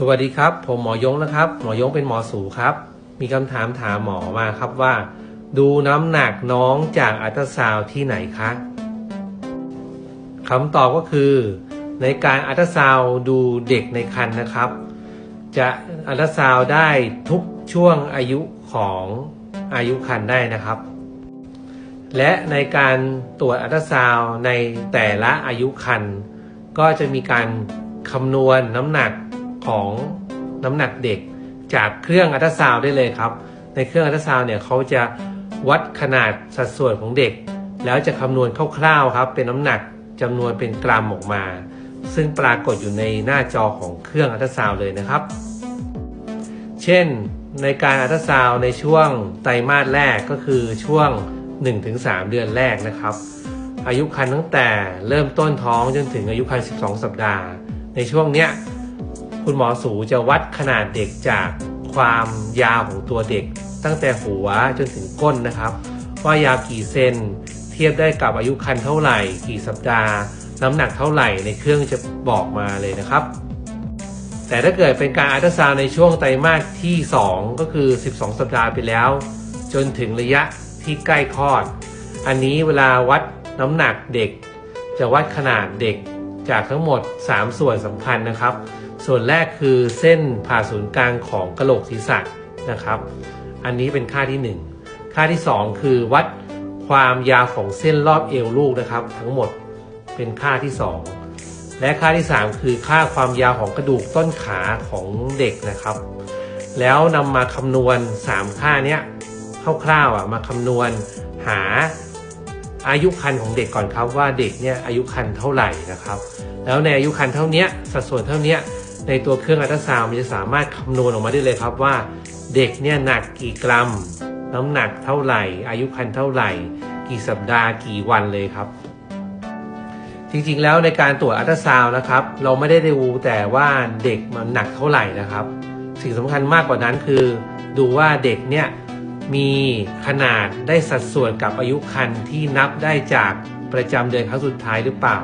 สวัสดีครับ ผมหมอยงนะครับ หมอยงเป็นหมอสูครับ มีคำถามถามหมอมาครับว่า ดูน้ำหนักน้องจากอัลตราซาวที่ไหนคะคำตอบก็คือ ในการอัลตราซาวดูเด็กในครรภ์นะครับ จะอัลตราซาวได้ทุกช่วงอายุของอายุครรภ์ได้นะครับ และในการตรวจอัลตราซาวในแต่ละอายุครรภ์ก็จะมีการคำนวณน้ำหนัก ของน้ำหนักเด็ก จากเครื่องอัลตราซาวด์ได้เลยครับ ในเครื่องอัลตราซาวด์เนี่ยเขาจะวัดขนาดสัดส่วนของเด็ก แล้วจะคำนวณคร่าวๆครับเป็นน้ำหนักจำนวนเป็นกรัมออกมา ซึ่งปรากฏอยู่ในหน้าจอของเครื่องอัลตราซาวด์เลยนะครับ เช่นในการอัลตราซาวด์ในช่วงไตรมาสแรกก็คือช่วง 1-3 เดือนแรกนะครับ อายุครรภ์ตั้งแต่เริ่มต้นท้องจนถึงอายุครรภ์12 สัปดาห์ ในช่วงเนี้ย คุณหมอสูจะวัดขนาดเด็กจากความยาวของตัวเด็ก ตั้งแต่หัวจนถึงก้นนะครับ ว่ายาวกี่เซนเทียบได้กับอายุครรภ์เท่าไหร่ กี่สัปดาห์ น้ำหนักเท่าไหร่ในเครื่องจะบอกมาเลยนะครับ แต่ถ้าเกิดเป็นการอัลตราซาวนในช่วงไตรมาสที่ 2 ก็คือ 12 สัปดาห์ไปแล้ว จนถึงระยะที่ใกล้คลอด อันนี้เวลาวัดน้ำหนักเด็ก จะวัดขนาดเด็กจากทั้งหมด 3 ส่วนสำคัญนะครับ ส่วนแรกคือเส้นผ่าศูนย์กลางของกระโหลกศีรษะนะครับ อันนี้เป็นค่าที่ 1 ค่าที่ 2 คือวัดความยาวของเส้นรอบเอวลูกนะครับ ทั้งหมดเป็นค่าที่ 2 และค่าที่ 3 คือค่าความยาวของกระดูกต้นขาของเด็กนะครับ แล้วนำมาคำนวณ 3 ค่าเนี้ยคร่าวๆอะมาคำนวณหาอายุคันของเด็กก่อนครับว่าเด็กเนี่ยอายุคันเท่าไหร่นะครับ แล้วในอายุคันเท่านี้สัดส่วนเท่านี้ ในตัวเครื่องอัลตราซาวด์มันจะสามารถคำนวณออกมาได้เลยครับว่า เด็กเนี่ยหนักกี่กรัม น้ำหนักเท่าไหร่ อายุคันเท่าไหร่ กี่สัปดาห์กี่วันเลยครับ จริงๆแล้วในการตรวจอัลตราซาวน์นะครับ เราไม่ได้ดูแต่ว่าเด็กมันหนักเท่าไหร่นะครับ สิ่งสำคัญมากกว่านั้นคือ ดูว่าเด็กเนี่ยมีขนาดได้สัดส่วนกับอายุครรภ์ที่นับได้จากประจำเดือนครั้งสุดท้ายหรือเปล่า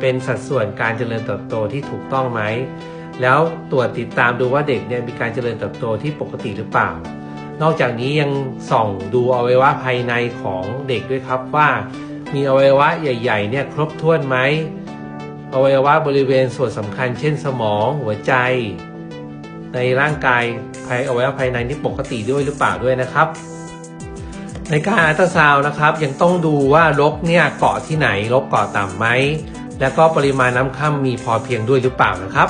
เป็นสัดส่วนการเจริญเติบโตที่ถูกต้องไหม แล้วตรวจติดตามดูว่าเด็กเนี่ยมีการเจริญเติบโตที่ปกติหรือเปล่า นอกจากนี้ยังส่องดูอวัยวะภายในของเด็กด้วยครับว่า มีอวัยวะใหญ่ๆเนี่ยครบถ้วนไหมอวัยวะบริเวณส่วนสำคัญ เช่นสมองหัวใจ ในร่างกายภายอวัยวะภายในนี่ปกติด้วยหรือเปล่าด้วยนะครับ ในการอัลตราซาวน์นะครับ ยังต้องดูว่ารกเนี่ยเกาะที่ไหนรกเกาะต่ำไหมแล้วก็ปริมาณน้ำค่ำมีพอเพียงด้วยหรือเปล่านะครับ